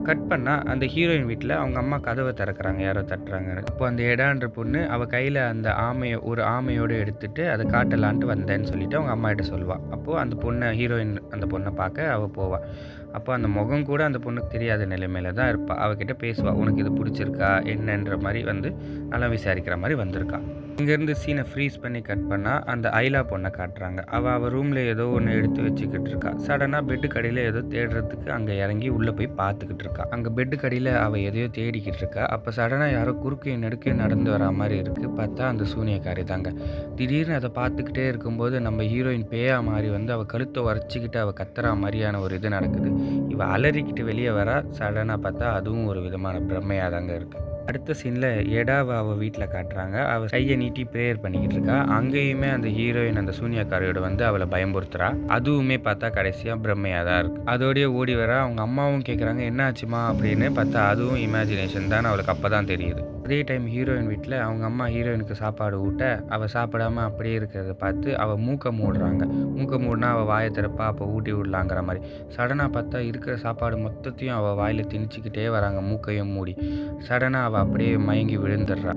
Cut பண்ணால் அந்த heroine வீட்டில் அவங்க அம்மா கதவை திறக்கிறாங்க யாரோ தட்டுறாங்கன்னு. அப்போ அந்த எடான்ற பொண்ணு அவள் கையில் அந்த ஆமையை ஒரு ஆமையோட எடுத்துட்டு அதை காட்டலான்ட்டு வந்தேன்னு சொல்லிட்டு அவங்க அம்மாகிட்ட சொல்லுவாள் அப்போது அந்த பொண்ணை ஹீரோயின் அந்த பொண்ணை பார்க்க அவள் போவாள் அப்போ அந்த முகம் கூட அந்த பொண்ணுக்கு தெரியாத நிலைமையில தான் இருப்பாள் அவகிட்ட பேசுவாள் "உனக்கு இது பிடிச்சிருக்கா என்னன்ற மாதிரி வந்து நல்லா விசாரிக்கிற மாதிரி வந்திருக்கா. இங்கேருந்து சீனை ஃப்ரீஸ் பண்ணி கட் பண்ணால் அந்த ஐலா பொண்ணை காட்டுறாங்க. அவள் அவள் ரூமில் ஏதோ ஒன்று எடுத்து வச்சுக்கிட்டு இருக்கா. சடனாக பெட்டு கடையில் ஏதோ தேடுறதுக்கு அங்கே இறங்கி உள்ளே போய் பார்த்துக்கிட்டு இருக்கா. அங்கே பெட்டு கடையில் அவள் எதையோ தேடிக்கிட்டு இருக்கா. அப்போ சடனாக யாரோ குறுக்கையும் நெடுக்கையும் நடந்து வரா மாதிரி இருக்குது பார்த்தா அந்த சூனியக்காரி தாங்க. திடீர்னு அதை பார்த்துக்கிட்டே இருக்கும்போது நம்ம ஹீரோயின் பேயா மாதிரி வந்து அவள் கழுத்தை உரச்சிக்கிட்டு அவள் கத்துறா மாதிரியான ஒரு இது நடக்குது. இவள் அலறிக்கிட்டு வெளியே வரா. சடனாக பார்த்தா அதுவும் ஒரு விதமான பிரம்மையாக தாங்க இருக்குது அடுத்த சீனில் எடாவை அவள் வீட்டில் காட்டுறாங்க. அவள் கையை நீட்டி ப்ரேயர் பண்ணிக்கிட்டு இருக்கா. அங்கேயுமே அந்த ஹீரோயின் அந்த சூனியாக்காரியோட வந்து அவளை பயமுறுத்துறா. அதுவுமே பார்த்தா கடைசியாக பிரம்மையாக தான் இருக்கு. அதோடயே ஓடி வரா. அவங்க அம்மாவும் கேட்குறாங்க, "என்ன ஆச்சுமா அப்படின்னு. பார்த்தா அதுவும் இமேஜினேஷன் தான் அவளுக்கு அப்போ தான் தெரியுது. அதே டைம் ஹீரோயின் வீட்டில் அவங்க அம்மா ஹீரோயினுக்கு சாப்பாடு ஊட்ட, அவள் சாப்பிடாம அப்படியே இருக்கிறத பார்த்து அவள் மூக்கை மூடுறாங்க. மூக்க மூடினா அவள் வாயை திறப்பா. அப்போ ஊட்டி விடலாங்கிற மாதிரி சடனாக பார்த்தா இருக்கிற சாப்பாடு மொத்தத்தையும் அவள் வாயில் திணிச்சிக்கிட்டே வராங்க மூக்கையும் மூடி. சடனாக அவள் அப்படியே மயங்கி விழுந்துடுறா.